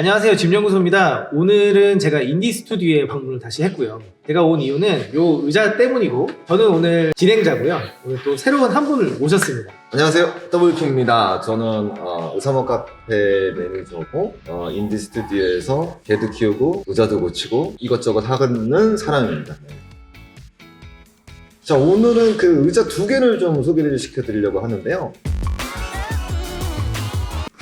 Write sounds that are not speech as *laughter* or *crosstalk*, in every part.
안녕하세요 짐영구소입니다 오늘은 제가 인디 스튜디오에 방문을 다시 했고요 제가 온 이유는 요 의자 때문이고 저는 오늘 진행자고요 오늘 또 새로운 한 분을 모셨습니다 안녕하세요. 더블큐입니다. 저는 어, 의사모 카페 매니저고 어, 인디 스튜디오에서 개도 키우고 의자도 고치고 이것저것 하는 사람입니다. 네. 자 오늘은 그 의자 두 개를 좀 소개를 시켜드리려고 하는데요.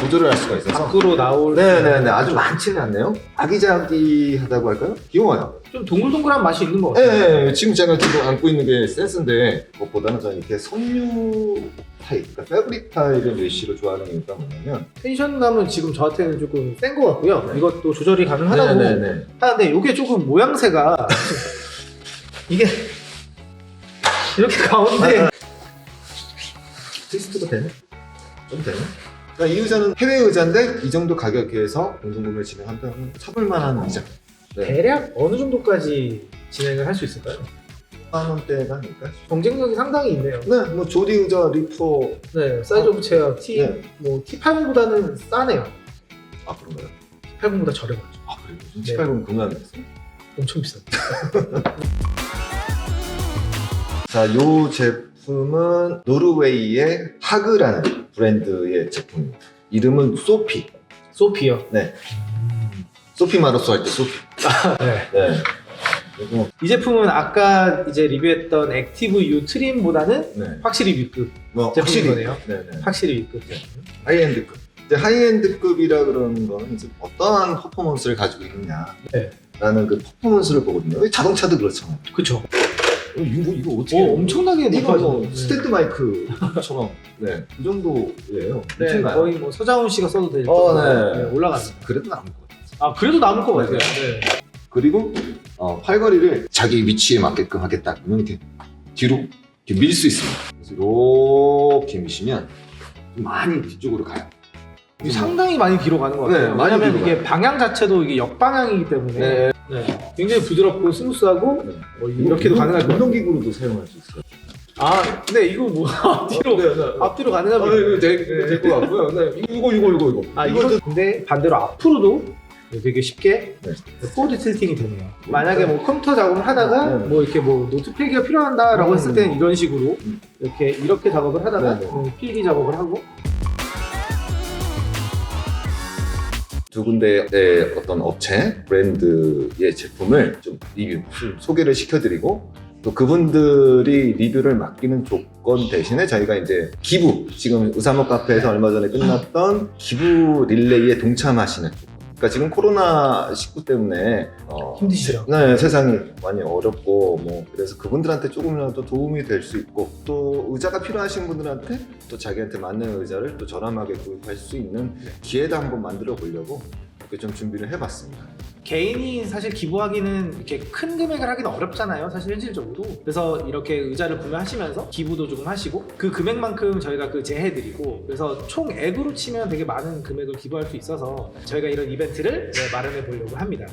조절을 할 수가 있어서 밖으로 나올 네네네 아주 많지는 않네요. 아기자기하다고 할까요? 귀여워요. 좀 동글동글한 맛이 있는 것 같아요 네, 네, 지금 제가 지금 안고 있는 게 센스인데 그것보다는 저는 이렇게 섬유 타입, 그러니까 패브릭 타입의 메쉬를 좋아하는 이유가 뭐냐면 텐션감은 지금 저한테는 조금 센 것 같고요 이것도 조절이 가능하다고 네네네. 하는데 이게 조금 모양새가 이게 이렇게 가운데 트위스트가 되네? 좀 되네? 그러니까 이 의자는 해외 의자인데 이 정도 가격에서 공동구매 진행한다면 사볼 만한 의자. 네. 대략 어느 정도까지 진행을 할 수 있을까요? 만 원대가 아닐까? 경쟁력이 상당히 있네요 네, 뭐 조디 의자, 리퍼. 네, 사이즈 오브 체어 T 네. 뭐 T80보다는 싸네요. 아 그런가요? T80보다 저렴하죠. 아 그래요? 네. 18금 구매하겠어요? 엄청 비싸. *laughs* 자, 요 제 품은 노르웨이의 하그라는 브랜드의 제품입니다. 이름은 소피. 소피요. 네. 소피 마로스 할때 소피. 네. 네. 그리고 이 제품은 아까 이제 리뷰했던 액티브 U 트림보다는 네. 확실히 위급. 뭐 제품인 거네요. 네네. 확실히 위급. 하이엔드급. 이제 하이엔드급이라 그러는 거는 이제 어떠한 퍼포먼스를 가지고 있느냐. 네. 라는 그 퍼포먼스를 보거든요. 왜 자동차도 그렇잖아요. 그쵸. 어, 이거 이거 어떻게? 오, 엄청나게 이거 뭐 높아졌네. 스탠드 마이크처럼 *laughs* 네. 그 정도예요. 네, 미친가요? 거의 뭐 서장훈 씨가 써도 될 어, 정도로 네. 네, 올라갑니다. 그래도 남은 것 같아요. 아 그래도 남을 것 같아요. 네. 네. 그리고 어, 팔걸이를 자기 위치에 맞게끔 하겠다. 그러면 이렇게 뒤로 이렇게 밀 수 있습니다. 그래서 이렇게 미시면 좀 많이 뒤쪽으로 가요. 이게 상당히 많이 뒤로 가는 것 같아요. 네, 많이 왜냐면 뒤로 이게 가요. 방향 자체도 이게 역방향이기 때문에 네. 네, 굉장히 부드럽고 스무스하고 네. 뭐 이렇게도 가능할 것 같아요. 운동기구로도 사용할 수 있어요. 아 근데 이거 뭐 *laughs* 앞뒤로 네, 네. 앞뒤로 아, 가능합니다. 이거 될것 같고요. 네. 이거 이거 이거 이거. 아 이거 근데 반대로 앞으로도 되게 쉽게 네. 포드 틸팅이 되네요. 만약에 뭐 컴퓨터 작업을 하다가 네. 뭐 이렇게 뭐 노트 필기가 필요한다라고 음. 했을 때는 이런 식으로 음. 이렇게 이렇게 작업을 하다가 네, 네. 음, 필기 작업을 하고 두 군데의 어떤 업체 브랜드의 제품을 좀 리뷰 소개를 시켜드리고 또 그분들이 리뷰를 맡기는 조건 대신에 저희가 이제 기부 지금 의사목 카페에서 얼마 전에 끝났던 기부 릴레이에 동참하시는. 그러니까 지금 코로나 19 때문에 어, 힘드시죠? 네, 세상이 많이 어렵고 뭐 그래서 그분들한테 조금이라도 도움이 될 수 있고 또 의자가 필요하신 분들한테 또 자기한테 맞는 의자를 또 저렴하게 구입할 수 있는 기회도 한번 만들어 보려고 이렇게 좀 준비를 해봤습니다. 개인이 사실 기부하기는 이렇게 큰 금액을 하기는 어렵잖아요. 사실 현실적으로. 그래서 이렇게 의자를 구매하시면서 기부도 조금 하시고 그 금액만큼 저희가 그 제해드리고 그래서 총액으로 치면 되게 많은 금액을 기부할 수 있어서 저희가 이런 이벤트를 네, 마련해 보려고 합니다.